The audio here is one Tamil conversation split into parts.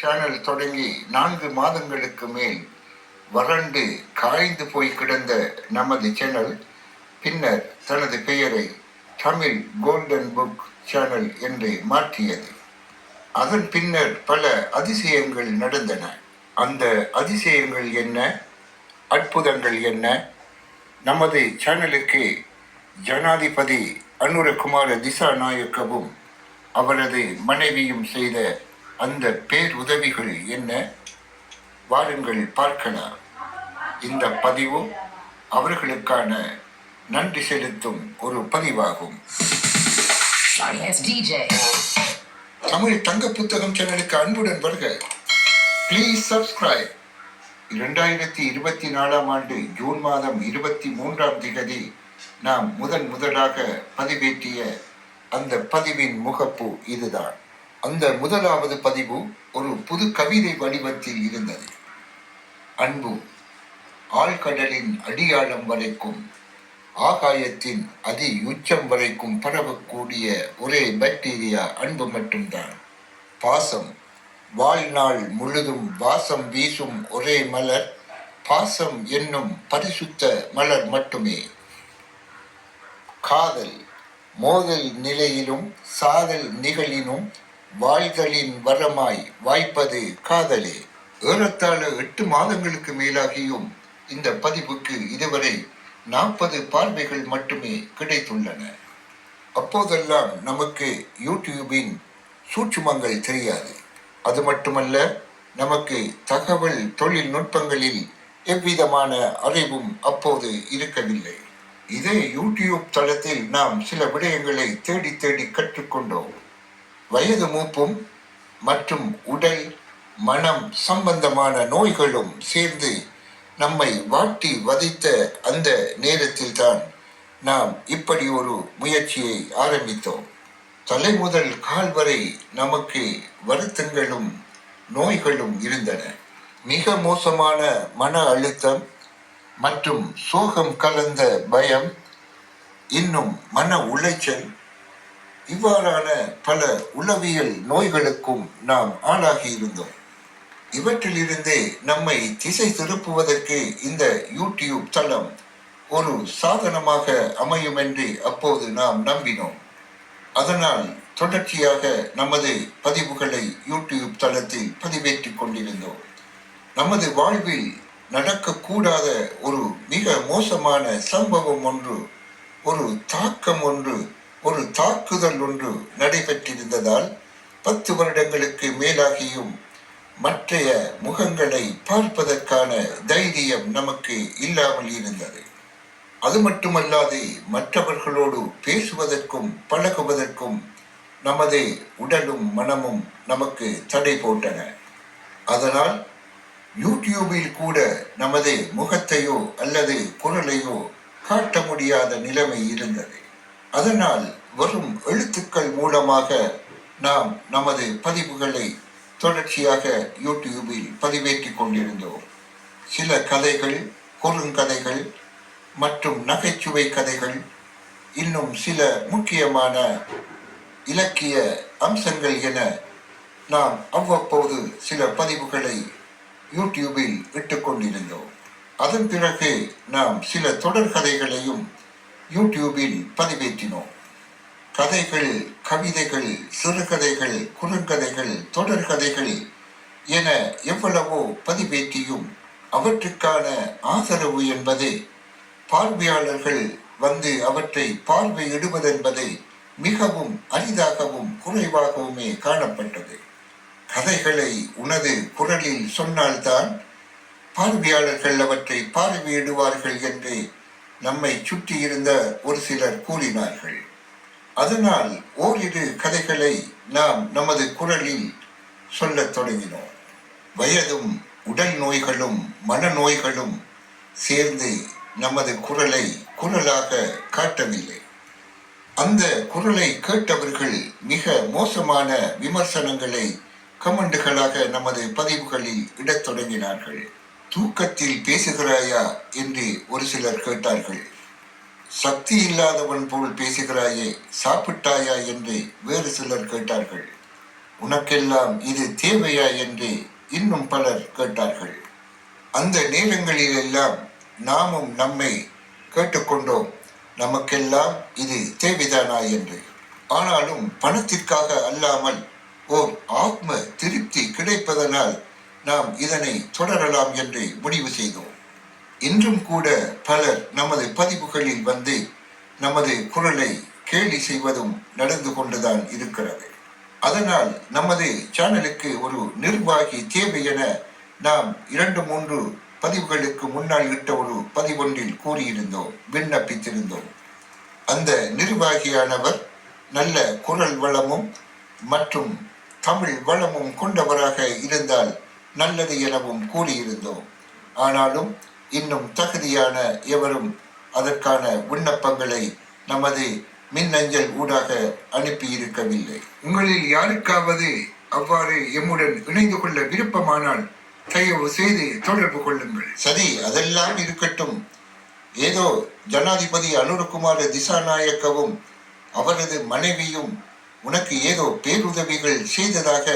சேனல் தொடங்கி நான்கு மாதங்களுக்கு மேல் வறண்டு காய்ந்து போய் கிடந்த நமது சேனல் பின்னர் தனது பெயரை தமிழ் கோல்டன் புக் சேனல் என்று மாற்றியது. அதன் பின்னர் பல அதிசயங்கள் நடந்தன. அந்த அதிசயங்கள் என்ன? அற்புதங்கள் என்ன? நமது சேனலுக்கு ஜனாதிபதி அனுரகுமார திசாநாயக்கவும் அவரது மனைவியும் செய்த அந்த பேருதவிகள் என்ன? வாருங்கள் பார்க்கலாம். இந்த பதிவு அவர்களுக்கான நன்றி செலுத்தும் ஒரு பதிவாகும். தமிழ் தங்க புத்தகம் சேனலுக்கு அன்புடன் வருக. ப்ளீஸ் சப்ஸ்கிரைப் இரண்டாயிரத்தி இருபத்தி நாலாம் ஆண்டு ஜூன் மாதம் இருபத்தி மூன்றாம் திகதி நாம் முதன் முதலாக பதிவேற்றிய அந்த பதிவின் முகப்பு இதுதான். அந்த முதலாவது பதிவு ஒரு புது கவிதை வடிவத்தில் இருந்தது. அன்பு ஆழ்கடலின் அடியாழம் வரைக்கும் ஆகாயத்தின் அதி உச்சம் வரைக்கும் பரவக்கூடிய ஒரே பாக்டீரியா அன்பு மட்டும்தான். பாசம் வாழ்நாள் முழுதும் வாசம் வீசும் ஒரே மலர் பாசம் என்னும் பரிசுத்த மலர் மட்டுமே. காதல் மோதல் நிலையிலும் சாதல் நிகழினும் வாழ்தலின் வரமாய் வாய்ப்பது காதலே. ஏறத்தாழ எட்டு மாதங்களுக்கு மேலாகியும் இந்த பதிவுக்கு இதுவரை நாற்பது பார்வைகள் மட்டுமே கிடைத்துள்ளன. அப்போதெல்லாம் நமக்கு யூடியூபின் சூட்சுமங்கள் தெரியாது. அது மட்டுமல்ல நமக்கு தகவல் தொழில்நுட்பங்களில் எவ்விதமான அறிவும் அப்போது இருக்கவில்லை. இதே யூடியூப் தளத்தில் நாம் சில விடயங்களை தேடி தேடி கற்றுக்கொண்டோம். வயது மூப்பும் மற்றும் உடல் மனம் சம்பந்தமான நோய்களும் சேர்ந்து நம்மை வாட்டி வதைத்த அந்த நேரத்தில் தான் நாம் இப்படி ஒரு முயற்சியை ஆரம்பித்தோம். தலை முதல் கால் வரை நமக்கு வருத்தங்களும் நோய்களும் இருந்தன. மிக மோசமான மன அழுத்தம் மற்றும் சோகம் கலந்த பயம் இன்னும் மன உளைச்சல் இவ்வாறான பல உளவியல் நோய்களுக்கும் நாம் ஆளாகி இருந்தோம். இவற்றிலிருந்தே நம்மை திசை திருப்புவதற்கு இந்த யூடியூப் தளம் ஒரு சாதனமாக அமையும் என்று அப்போது நாம் நம்பினோம். அதனால் தொடர்ச்சியாக நமது பதிவுகளை யூடியூப் தளத்தில் பதிவேற்றிக் கொண்டிருந்தோம். நமது வாழ்வில் நடக்கக்கூடாத ஒரு மிக மோசமான சம்பவம் ஒன்று ஒரு தாக்கம் ஒன்று ஒரு தாக்குதல் ஒன்று நடைபெற்றிருந்ததால் பத்து வருடங்களுக்கு மேலாகியும் மற்றைய முகங்களை பார்ப்பதற்கான தைரியம் நமக்கு இல்லாமல் இருந்தது. அது மட்டுமல்லாது மற்றவர்களோடு பேசுவதற்கும் பழகுவதற்கும் நமது உடலும் மனமும் நமக்கு தடை போட்டன. அதனால் யூடியூபில் கூட நமது முகத்தையோ அல்லது குரலையோ காட்ட முடியாத நிலைமை இருந்தது. அதனால் வரும் எழுத்துக்கள் மூலமாக நாம் நமது பதிவுகளை தொடர்ச்சியாக யூடியூபில் பதிவேற்றிக் கொண்டிருந்தோம். சில கதைகள் குறுங்கதைகள் மற்றும் நகைச்சுவை கதைகள் இன்னும் சில முக்கியமான இலக்கிய அம்சங்கள் என நாம் அவ்வப்போது சில பதிவுகளை யூடியூபில் இட்டுக் கொண்டிருந்தோம். அதன் பிறகு நாம் சில தொடர் கதைகளையும் யூடியூபில் பதிவேற்றினோம். கதைகள் கவிதைகள் சிறுகதைகள் குறுங்கதைகள் தொடர்கதைகள் என எவ்வளவோ பதிவேற்றியும் அவற்றுக்கான ஆதரவு என்பதே. பார்வையாளர்கள் வந்து அவற்றை பார்வையிடுவதென்பதை மிகவும் அரிதாகவும் குறைவாகவுமே காணப்பட்டது. கதைகளை உனது குரலில் சொன்னால்தான் பார்வையாளர்கள் அவற்றை பார்வையிடுவார்கள் என்று நம்மை சுற்றியிருந்த ஒரு சிலர் கூறினார்கள். அதனால் ஓரிரு கதைகளை நாம் நமது குரலில் சொல்லத் தொடங்கினோம். வயதும் உடல் நோய்களும் மனநோய்களும் சேர்ந்து நமது குரலை குரலாக காட்டவில்லை. அந்த குரலை கேட்டவர்கள் மிக மோசமான விமர்சனங்களை கமெண்டுகளாக நமது பதிவுகளில் இடத் தொடங்கினார்கள். தூக்கத்தில் பேசுகிறாயா என்று ஒரு சிலர் கேட்டார்கள். சக்தி இல்லாதவன் போல் பேசுகிறாயே சாப்பிட்டாயா என்று வேறு சிலர் கேட்டார்கள். உனக்கெல்லாம் இது தேவையா என்று இன்னும் பலர் கேட்டார்கள். அந்த நேரங்களிலெல்லாம் நாமும் நம்மை கேட்டுக்கொண்டோம். நமக்கெல்லாம் இது தேவைதானா என்று. ஆனாலும் பணத்திற்காக அல்லாமல் ஓர் ஆத்ம திருப்தி கிடைப்பதனால் நாம் இதனை தொடரலாம் என்று முடிவு செய்தோம். இன்றும் கூட பலர் நமது பதிவுகளில் வந்து நமது குரலை கேலி செய்வதும் நடந்து கொண்டுதான் இருக்கிறது. அதனால் நமது சேனலுக்கு ஒரு நிர்வாகி தேவை என நாம் இரண்டு மூன்று பதிவுகளுக்கு முன்னால் இட்ட ஒரு பதிவொன்றில் கூறியிருந்தோம் விண்ணப்பித்திருந்தோம். அந்த நிர்வாகியானவர் நல்ல குரல் வளமும் மற்றும் தமிழ் வளமும் கொண்டவராக இருந்தால் நல்லது எனவும் கூறியிருந்தோம். ஆனாலும் இன்னும் தகுதியான எவரும் அதற்கான விண்ணப்பங்களை நமது மின்னஞ்சல் ஊடாக அனுப்பியிருக்கவில்லை. உங்களில் யாருக்காவது அவ்வாறு எம்முடன் இணைந்து கொள்ள விருப்பமானால் தயவு செய்து தொடர்பு கொள்ளுங்கள். சரி அதெல்லாம் இருக்கட்டும். ஏதோ ஜனாதிபதி அனுரகுமார திசாநாயக்கவும் அவரது மனைவியும் உனக்கு ஏதோ பேருதவிகள் செய்ததாக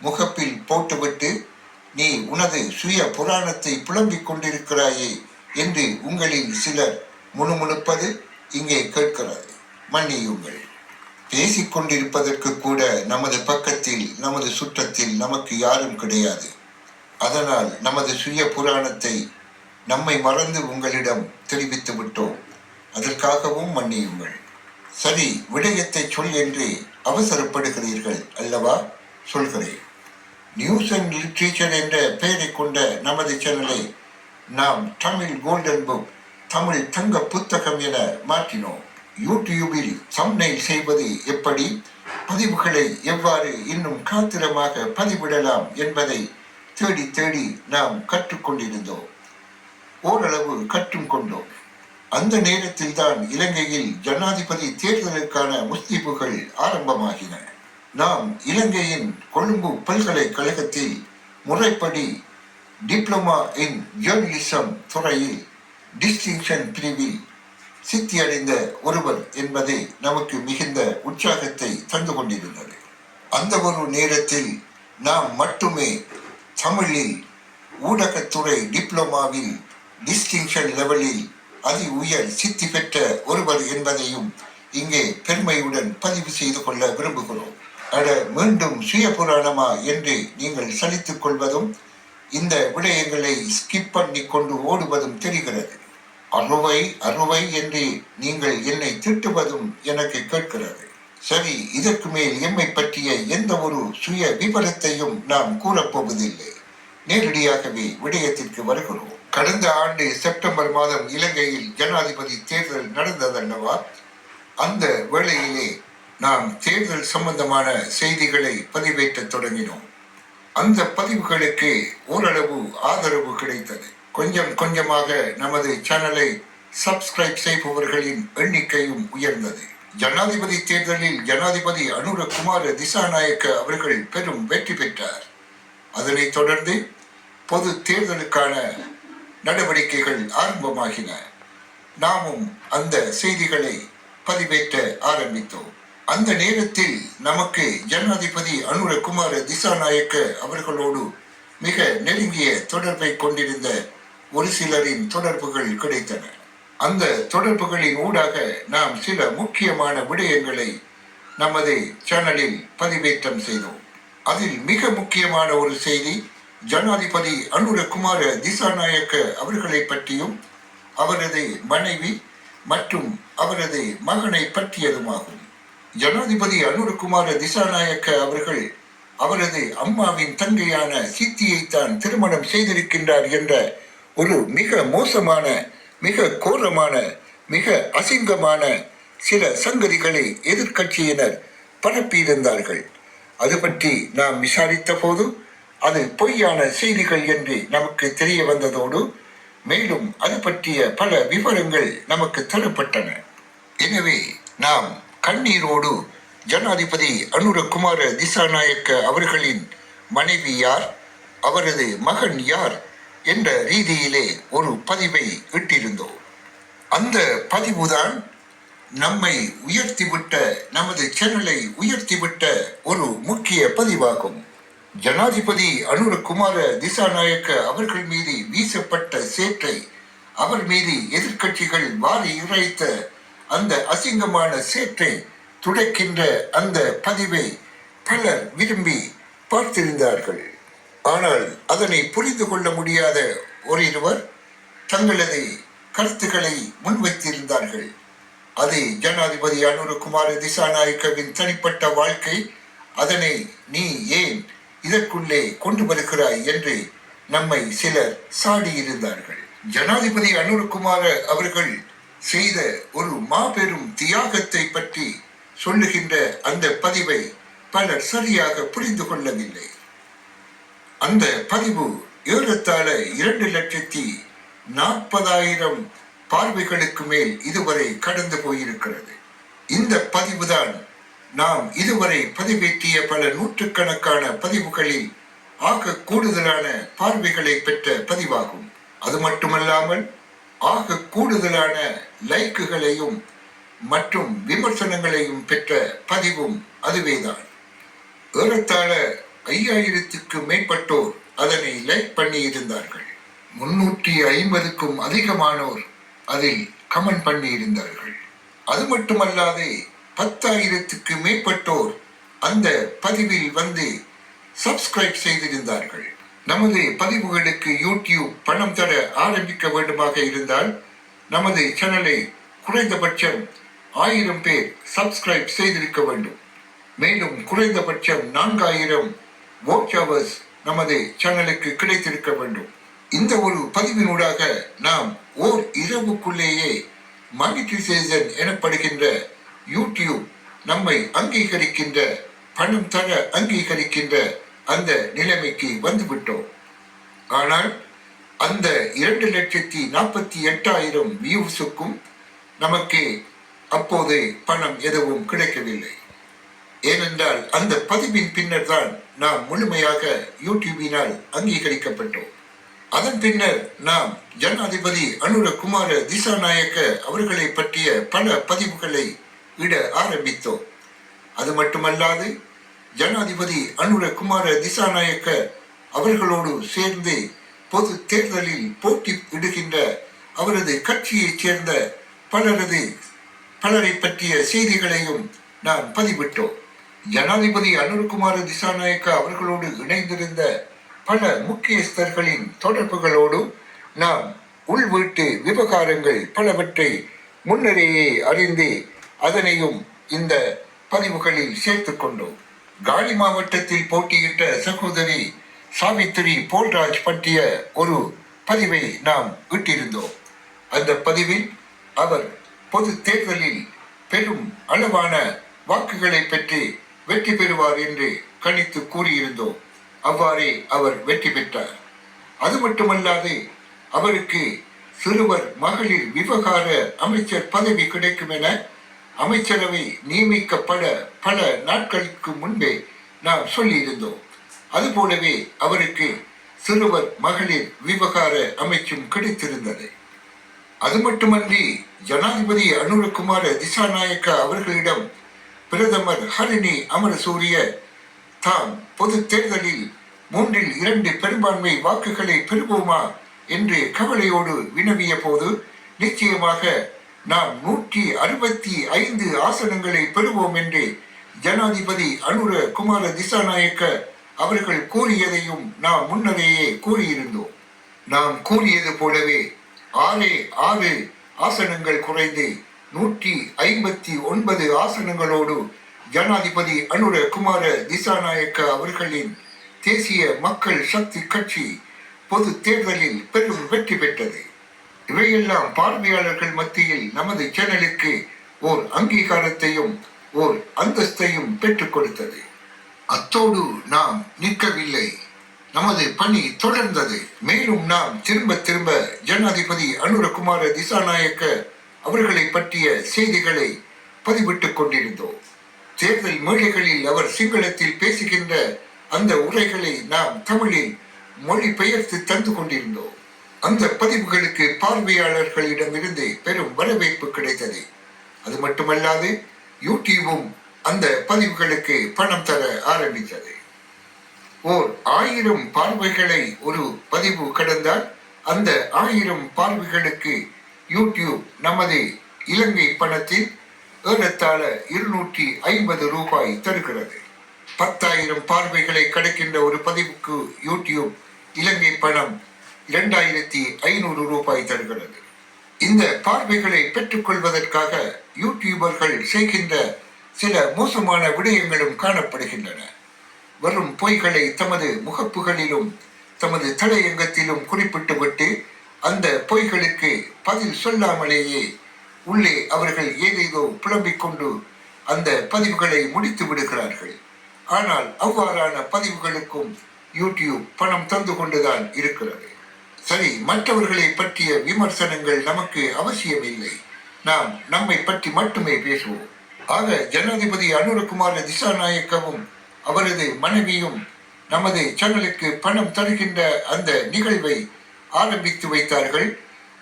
முகப்பில் போட்டுவிட்டு நீ உனது சுய புராணத்தை புலம்பிக் கொண்டிருக்கிறாயே என்று உங்களில் சிலர் முணுமுணுப்பது இங்கே கேட்கிறது. மன்னியுங்கள். பேசிக்கொண்டிருப்பதற்கு கூட நமது பக்கத்தில் நமது சுற்றத்தில் நமக்கு யாரும் கிடையாது. அதனால் நமது சுய புராணத்தை நம்மை மறந்து உங்களிடம் தெரிவித்து விட்டோம். அதற்காகவும் மன்னியுங்கள். சரி விடயத்தை சொல் என்று அவசரப்படுகிறீர்கள் அல்லவா? சொல்கிறேன். நியூஸ் அண்ட் லிட்ரேச்சர் என்ற பெயரை கொண்ட நமது சேனலை நாம் தமிழ் கோல்டன் புக் தமிழ் தங்க புத்தகம் என மாற்றினோம். யூடியூபில் சம்னைல் செய்வது எப்படி? பதிவுகளை எவ்வாறு இன்னும் காத்திரமாக பதிவிடலாம் என்பதை தேடி தேடி நாம் கற்றுக்கொண்டிருந்தோம். ஓரளவு கற்றும் கொண்டோம். அந்த நேரத்தில் தான் இலங்கையில் ஜனாதிபதி தேர்தலுக்கான முஸ்தீபுகள் ஆரம்பமாகின. நாம் இலங்கையின் கொழும்பு பல்கலைக்கழகத்தில் முறைப்படி டிப்ளமா இன் ஜேர்னலிசம் துறையில் டிஸ்டிங்ஷன் பிரிவில் சித்தியடைந்த ஒருவர் என்பதே நமக்கு மிகுந்த உற்சாகத்தை தந்து கொண்டிருந்தது. அந்த ஒரு நேரத்தில் நாம் மட்டுமே தமிழில் ஊடகத்துறை டிப்ளமாவில் டிஸ்டிங்ஷன் லெவலில் அதி உயர் சித்தி பெற்ற ஒருவர் என்பதையும் இங்கே பெருமையுடன் பதிவு செய்து கொள்ள விரும்புகிறோம். அட மீண்டும் சுய புராணமா என்று நீங்கள் சலித்துக் கொள்வதும் இந்த விடயங்களை ஸ்கிப் பண்ணி கொண்டு ஓடுவதும் தெரிகிறது. அறுவை அறுவை என்று நீங்கள் என்னை திட்டுவதும் எனக்கு கேட்கிறது. சரி இதற்கு மேல் எம்மை பற்றிய எந்த ஒரு சுய விபரத்தையும் நாம் கூறப்போவதில்லை நேரடியாகவே விடயத்திற்கு வருகிறோம். கடந்த ஆண்டு செப்டம்பர் மாதம் இலங்கையில் ஜனாதிபதி தேர்தல் நடந்ததல்லவா? அந்த வேளையிலே நாம் தேர்தல் சம்பந்தமான செய்திகளை பதிவேற்றத் தொடங்கினோம். அந்த பதிவுகளுக்கு ஓரளவு ஆதரவு கிடைத்தது. கொஞ்சம் கொஞ்சமாக நமது சேனலை சப்ஸ்கிரைப் செய்பவர்களின் எண்ணிக்கையும் உயர்ந்தது. ஜனாதிபதி தேர்தலில் ஜனாதிபதி அனுரகுமார திசாநாயக்க அவர்கள் பெரும் வெற்றி பெற்றார். அதனைத் தொடர்ந்து பொது தேர்தலுக்கான நடவடிக்கைகள் ஆரம்பமாகின. நாமும் அந்த செய்திகளை பதிவேற்ற ஆரம்பித்தோம். அந்த நேரத்தில் நமக்கு ஜனாதிபதி அனுரகுமார திசாநாயக்க அவர்களோடு மிக நெருங்கிய தொடர்பை கொண்டிருந்த ஒரு சிலரின் தொடர்புகள் கிடைத்தன. அந்த தொடர்புகளின் ஊடாக நாம் சில முக்கியமான விடயங்களை நமது சேனலில் பதிவேற்றம் செய்தோம். அதில் மிக முக்கியமான ஒரு செய்தி ஜனாதிபதி அனுரகுமார திசாநாயக்க அவர்களை பற்றியும் அவரது மனைவி மற்றும் அவரது மகனை பற்றியதுமாகும். ஜனாதிபதி அனுரகுமார திசாநாயக்க அவர்கள் அவரது அம்மாவின் தங்கையான சித்தியைத்தான் திருமணம் செய்திருக்கின்றார் என்ற ஒரு மிக மோசமான மிக கோரமான மிக அசிங்கமான சில சங்கதிகளை எதிர்க்கட்சியினர் பரப்பியிருந்தார்கள். அது பற்றி நாம் விசாரித்த போது அது பொய்யான செய்திகள் என்று நமக்கு தெரிய வந்ததோடு மேலும் அது பற்றிய பல விவரங்கள் நமக்கு தரப்பட்டன. எனவே நாம் கண்ணீரோடு ஜனாதிபதி அனுரகுமார திசாநாயக்க அவர்களின் மனைவி யார் அவரது மகன் யார் என்ற ரீதியிலே ஒரு பதிவை இட்டிருந்தோம். அந்த பதிவுதான் நம்மை உயர்த்திவிட்ட நமது சேனலை உயர்த்திவிட்ட ஒரு முக்கிய பதிவாகும். ஜனாதிபதி அனுரகுமார திசாநாயக்க அவர்கள் மீது வீசப்பட்ட சேற்றை அவர் மீது எதிர்க்கட்சிகள் வாரி இறைத்த அந்த அசிங்கமான சேற்றை துடைக்கின்ற அந்த பதிவை பலர் விரும்பி பார்த்திருந்தார்கள். ஆனால் அதனை புரிந்து கொள்ள முடியாத ஓரிருவர் தங்களது கருத்துக்களை முன்வைத்திருந்தார்கள். அது ஜனாதிபதி அனுரகுமார திசாநாயக்கவின் தனிப்பட்ட வாழ்க்கை அதனை நீ ஏன் இதற்குள்ளே கொண்டு வருகிறாய் என்று நம்மை சிலர் சாடியிருந்தார்கள். ஜனாதிபதி அனுரகுமார அவர்கள் செய்த ஒரு மாபெரும் தியாகத்தை பற்றி சொல்லுகின்ற அந்த பதிவை பலர் சரியாக புரிந்து கொள்ளவில்லை. அந்த பதிவு ஏறத்தாழ இரண்டு லட்சத்தி நாற்பதாயிரம் பார்வைகளுக்கு மேல் இதுவரை கடந்து போயிருக்கிறது. இந்த பதிவுதான் நாம் இதுவரை பதிவேற்றிய பல நூற்றுக்கணக்கான பதிவுகளில் ஆக கூடுதலான பார்வைகளை பெற்ற பதிவாகும். அது மட்டுமல்லாமல் ஆக கூடுதலான லைக்குகளையும் மற்றும் விமர்சனங்களையும் பெற்ற பதிவும் அதுவேதான். ஏறத்தாழ ஐயாயிரத்துக்கு மேற்பட்டோர் அதனை லைக் பண்ணி இருந்தார்கள் முன்னூற்றி ஐம்பதுக்கும் அதிகமானோர் அதில் கமெண்ட் பண்ணி இருந்தார்கள் அது மட்டுமல்லாது பத்தாயிரத்துக்கு மேற்பட்டோர் அந்த பதிவில் வந்து சப்ஸ்கிரைப் செய்திருந்தார்கள். நமது பதிவுகளுக்கு யூடியூப் பணம் தர ஆரம்பிக்க வேண்டுமாக இருந்தால் நமது சேனலை குறைந்தபட்சம் ஆயிரம் பேர் சப்ஸ்கிரைப் செய்திருக்க வேண்டும். மேலும் குறைந்தபட்சம் நான்காயிரம் வாட்ச் ஹவர்ஸ் நமது சேனலுக்கு கிடைத்திருக்க வேண்டும். இந்த ஒரு பதிவினூடாக நாம் ஓர் இரவுக்குள்ளேயே மானிட்டிசேஷன் எனப்படுகின்ற யூடியூப் நம்மை அங்கீகரிக்கின்ற பணம் தர அங்கீகரிக்கின்ற அந்த நிலைமைக்கு வந்துவிட்டோம். ஆனால் அந்த இரண்டு லட்சத்தி நாற்பத்தி எட்டாயிரம் வியூஸுக்கும் நமக்கு அப்போது பணம் எதுவும் கிடைக்கவில்லை. ஏனென்றால் அந்த பதிவின் பின்னர் தான் நாம் முழுமையாக யூடியூபினால் அங்கீகரிக்கப்பட்டோம். அதன் பின்னர் நாம் ஜனாதிபதி அனுரகுமார திசாநாயக்க அவர்களை பற்றிய பல பதிவுகளை இட ஆரம்பித்தோம். அது மட்டுமல்லாது ஜனாதிபதி அனுரகுமார திசாநாயக்க அவர்களோடு சேர்ந்து பொது தேர்தலில் போட்டி இடுகின்ற அவரது கட்சியைச் சேர்ந்த பலரது பலரை பற்றிய செய்திகளையும் நாம் பதிவிட்டோம். ஜனாதிபதி அனுர்குமார திசாநாயக்க அவர்களோடு இணைந்திருந்த பல முக்கியஸ்தர்களின் தொடர்புகளோடும் நாம் உள்வீட்டு விவகாரங்கள் பலவற்றை முன்னரேயே அறிந்து அதனையும் இந்த பதிவுகளில் சேர்த்துக்கொண்டோம் காலி மாவட்டத்தில் போட்டியிட்ட சகோதரி சாவித்திரி போல்ராஜ் பற்றிய ஒரு பதிவை நாம் விட்டிருந்தோம் அந்த பதிவில் அவர் பொது தேர்தலில் பெரும் அளவான வாக்குகளை பெற்று வெற்றி பெறுவார் என்று கணித்து கூறியிருந்தோம். அவ்வாறே அவர் வெற்றி பெற்றார். அது மட்டுமல்லாது அவருக்கு சிறுவர் மகளிர் விவகார அமைச்சர் பதவி கிடைக்கும் என அமைச்சரவை நியமிக்கப்பட பல நாட்களுக்கு முன்பே நாம் சொல்லியிருந்தோம். அதுபோலவே அவருக்கு சிறுவர் மகளிர் விவகார அமைச்சும் கிடைத்திருந்தது. அது மட்டுமன்றி ஜனாதிபதி அனுரகுமார திசாநாயக்க அவர்களிடம் பிரதமர் ஹரிணி அமரசூரிய தாம் பொது தேர்தலில் மூன்றில் இரண்டு பெரும்பான்மை வாக்குகளை பெறுவோமா என்று கவலையோடு வினவிய போது நிச்சயமாக நாம் நூற்றி அறுபத்தி ஐந்து ஆசனங்களை பெறுவோம் என்று ஜனாதிபதி அனுர குமார திசாநாயக்க அவர்கள் கூறியதையும் நாம் முன்னரேயே கூறியிருந்தோம். நாம் கூறியது போலவே ஆறே ஆறு ஆசனங்கள் குறைந்து நூற்றி ஐம்பத்தி ஒன்பது ஆசனங்களோடு ஜனாதிபதி அனுர குமார திசாநாயக்க அவர்களின் தேசிய மக்கள் சக்தி கட்சி பொது தேர்தலில் பெரும் வெற்றி பெற்றது. இவையெல்லாம் பார்வையாளர்கள் மத்தியில் நமது சேனலுக்கு ஓர் அங்கீகாரத்தையும் ஓர் அந்தஸ்தையும் பெற்றுக் கொடுத்தது. அத்தோடு நாம் நிற்கவில்லை. நமது பணி தொடர்ந்தது. மேலும் நாம் திரும்ப திரும்ப ஜனாதிபதி அனுரகுமார திசாநாயக்க அவர்களை பற்றிய செய்திகளை பதிவிட்டுக் கொண்டிருந்தோம். தேர்தல் மேடைகளில் அவர் சிங்களத்தில் பேசுகின்ற அந்த உரைகளை நாம் தமிழில் மொழிபெயர்த்து தந்து கொண்டிருந்தோம். அந்த பதிவுகளுக்கு பார்வையாளர்களிடமிருந்து பெரும் வரவேற்பு கிடைத்தது. அது மட்டுமல்லாது யூடியூபும் அந்த பதிவுகளுக்கு பணம் தர ஆரம்பித்தது. ஓர் ஆயிரம் பார்வைகளை ஒரு பதிவு கடந்தால் அந்த ஆயிரம் பார்வைகளுக்கு யூடியூப் நமது இலங்கை பணத்தில் ஏறத்தாழ இருநூற்றி ஐம்பது ரூபாய் தருகிறது. பத்தாயிரம் பார்வைகளை கடக்கின்ற ஒரு பதிவுக்கு யூடியூப் இலங்கை பணம் இரண்டாயிரத்தி ஐநூறு ரூபாய் தருகிறது. இந்த பார்வைகளை பெற்றுக்கொள்வதற்காக யூடியூபர்கள் செய்கின்ற சில மோசமான விடயங்களும் காணப்படுகின்றன. வரும் பொய்களை தமது முகப்புகளிலும் தமது தலையங்கத்திலும் குறிப்பிட்டுவிட்டு அந்த பொய்களுக்கு பதில் சொல்லாமலேயே உள்ளே அவர்கள் ஏதேதோ புலம்பிக் கொண்டு அந்த பதிவுகளை முடித்து விடுகிறார்கள். ஆனால் அவ்வாறான பதிவுகளுக்கும் யூடியூப் பணம் தந்து கொண்டுதான் இருக்கிறது. சரி மற்றவர்களை பற்றிய விமர்சனங்கள் நமக்கு அவசியமில்லை. நாம் நம்மை பற்றி மட்டுமே பேசுவோம். ஆக ஜனாதிபதி அனுரகுமார திசாநாயக்கவும் அவரது மனைவியும் நமது சேனலுக்கு பணம் தருகின்ற அந்த நிகழ்வை ஆரம்பித்து வைத்தார்கள்.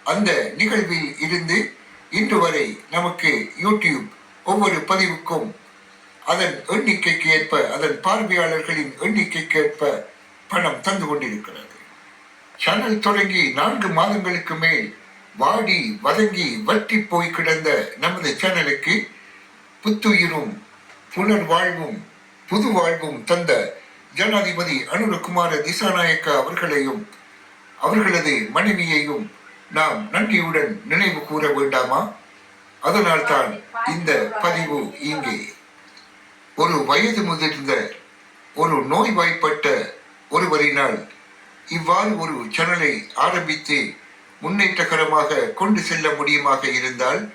அந்த நிகழ்வில் இருந்து இன்று வரை நமக்கு யூடியூப் ஒவ்வொரு பதிவுக்கும் அதன் எண்ணிக்கைக்கு ஏற்ப அதன் பார்வையாளர்களின் எண்ணிக்கைக்கு ஏற்ப பணம் தந்து கொண்டிருக்கிறது. சேனல் தொடங்கி நான்கு மாதங்களுக்கு மேல் வாடி வதங்கி வற்றி போய் கிடந்த நமது சேனலுக்கு புத்துயிரும் புனர்வாழ்வும் புது வாழ்வும் தந்த ஜனாதிபதி அனுரகுமார திசாநாயக்க அவர்களையும் அவர்களது மனைவியையும் நாம் நன்றியுடன் நினைவு கூற வேண்டாமா? அதனால்தான் இந்த பதிவு இங்கே. ஒரு வயது முதிர்ந்த ஒரு நோய்வாய்ப்பட்ட ஒருவரினால் இவ்வாறு ஒரு சேனலை ஆரம்பித்து முன்னேற்றகரமாக கொண்டு செல்ல முடியுமாக இருந்தால்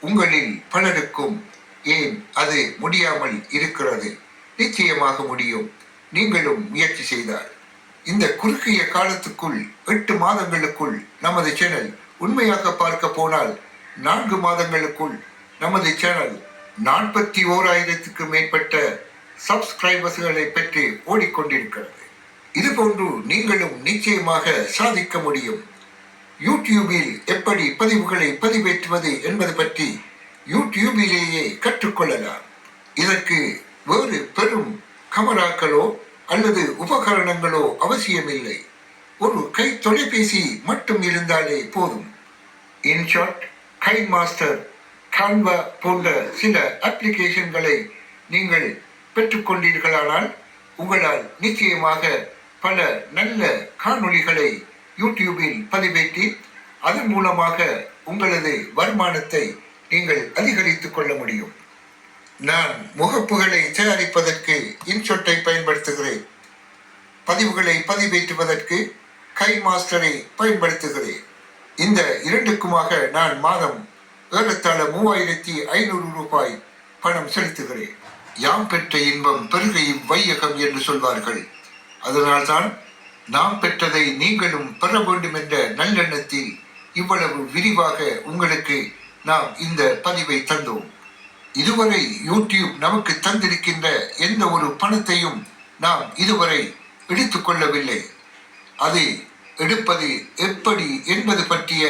உங்களில் பலருக்கும் ஏன் அது முடியாமல் இருக்கிறது? நிச்சயமாக முடியும். நீங்களும் முயற்சி செய்தால். இந்த குறுகிய காலத்துக்குள் எட்டு மாதங்களுக்குள் நமது சேனல் உண்மையாக பார்க்க போனால் நான்கு மாதங்களுக்குள் நமது சேனல் நாற்பத்தி ஓராயிரத்துக்கு மேற்பட்ட சப்ஸ்கிரைபர்ஸ்களை பெற்று ஓடிக்கொண்டிருக்கிறது. இதுபோன்று நீங்களும் நிச்சயமாக சாதிக்க முடியும். யூடியூபில் எப்படி பதிவுகளை பதிவேற்றுவது என்பது பற்றி யூடியூபிலேயே கற்றுக்கொள்ளலாம். இதற்கு வேறு பெரும் கமராக்களோ அல்லது உபகரணங்களோ அவசியமில்லை. ஒரு கை தொலைபேசி மட்டும் இருந்தாலே போதும். இன்ஷாட் கை மாஸ்டர் கான்வா போன்ற சில அப்ளிகேஷன்களை நீங்கள் பெற்றுக்கொண்டீர்களானால் உங்களால் நிச்சயமாக பல நல்ல காணொளிகளை யூடியூபில் பதிவேற்றி அதன் மூலமாக உங்களது வருமானத்தை நீங்கள் அதிகரித்துக் கொள்ள முடியும். நான் முகப்புகளை தயாரிப்பதற்கு இன்சொட்டை பயன்படுத்துகிறேன். பதிவுகளை பதிவேற்றுவதற்கு கை மாஸ்டரை பயன்படுத்துகிறேன். இந்த இரண்டுக்குமாக நான் மாதம் ஏறத்தாழ மூவாயிரத்தி ஐநூறு ரூபாய் பணம் செலுத்துகிறேன். யாம் பெற்ற இன்பம் பெருகையும் வையகம் என்று சொல்வார்கள். அதனால்தான் நாம் பெற்றதை நீங்களும் பெற வேண்டும் என்ற நல்லெண்ணத்தில் இவ்வளவு விரிவாக உங்களுக்கு நாம் இந்த பதிவை தந்தோம். இதுவரை யூடியூப் நமக்கு தந்திருக்கின்ற எந்த ஒரு பணத்தையும் நாம் இதுவரை எடுத்துக்கொள்ளவில்லை அது எடுப்பது எப்படி என்பது பற்றிய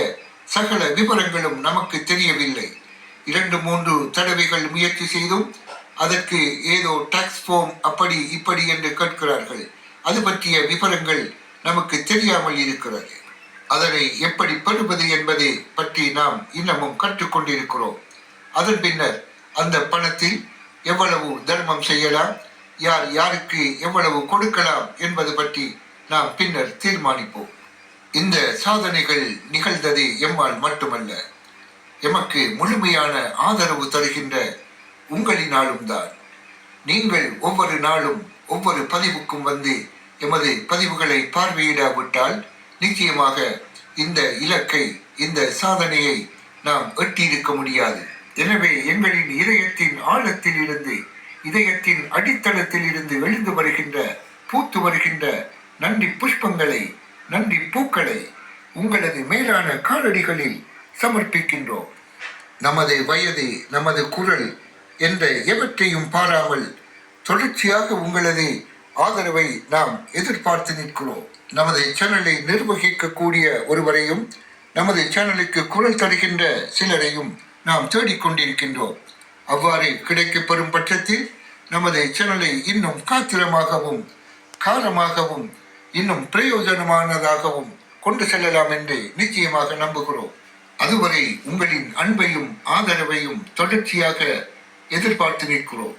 சகல விவரங்களும் நமக்கு தெரியவில்லை. இரண்டு மூன்று தடவைகள் முயற்சி செய்தும் அதற்கு ஏதோ டாக்ஸ் ஃபார்ம் அப்படி இப்படி என்று கேட்கிறார்கள். அது பற்றிய விவரங்கள் நமக்கு தெரியாமல் இருக்கிறது. அதனை எப்படி பெறுவது என்பதை பற்றி நாம் இன்னமும் கற்றுக்கொண்டிருக்கிறோம். அதன் பின்னர் அந்த பணத்தில் எவ்வளவு தர்மம் செய்யலாம் யார் யாருக்கு எவ்வளவு கொடுக்கலாம் என்பது பற்றி நாம் பின்னர் தீர்மானிப்போம். இந்த சாதனைகள் நிகழ்ந்தது எம்மால் மட்டுமல்ல எமக்கு முழுமையான ஆதரவு தருகின்ற உங்களினாலும் தான் நீங்கள் ஒவ்வொரு நாளும் ஒவ்வொரு பதிவுக்கும் வந்து எமது பதிவுகளை பார்வையிடாவிட்டால் நிச்சயமாக இந்த இலக்கை இந்த சாதனையை நாம் எட்டியிருக்க முடியாது. எனவே எங்களின் இதயத்தின் ஆழத்தில் இருந்து இதயத்தின் அடித்தளத்தில் இருந்து எழுந்து வருகின்ற பூத்து வருகின்ற நன்றி புஷ்பங்களை நன்றி பூக்களை உங்களது மேலான காலடிகளில் சமர்ப்பிக்கின்றோம். நமது வயது நமது குரல் என்ற எவற்றையும் பாராமல் தொடர்ச்சியாக உங்களது ஆதரவை நாம் எதிர்பார்த்து நிற்கிறோம். நமது சேனலை நிர்வகிக்கக்கூடிய ஒருவரையும் நமது சேனலுக்கு குரல் தருகின்ற சிலரையும் நாம் தேடிக்கொண்டிருக்கின்றோம். அவ்வாறு கிடைக்கப்பெறும் பட்சத்தில் நமது சேனலை இன்னும் காத்திரமாகவும் காரமாகவும் இன்னும் பிரயோஜனமானதாகவும் கொண்டு செல்லலாம் என்று நிச்சயமாக நம்புகிறோம். அதுவரை உங்களின் அன்பையும் ஆதரவையும் தொடர்ச்சியாக எதிர்பார்த்து நிற்கிறோம்.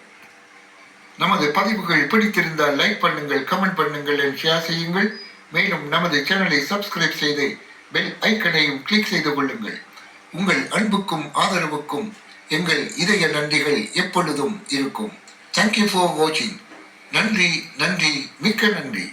நமது பதிவுகள் பிடித்திருந்தால் லைக் பண்ணுங்கள் கமெண்ட் பண்ணுங்கள் and ஷேர் செய்யுங்கள். மேலும் நமது சேனலை சப்ஸ்கிரைப் செய்து பெல் ஐக்கனையும் கிளிக் செய்து கொள்ளுங்கள். உங்கள் அன்புக்கும் ஆதரவுக்கும் எங்கள் இதய நன்றிகள் எப்பொழுதும் இருக்கும். தேங்க்யூ ஃபார் வாட்சிங் நன்றி நன்றி மிக்க நன்றி.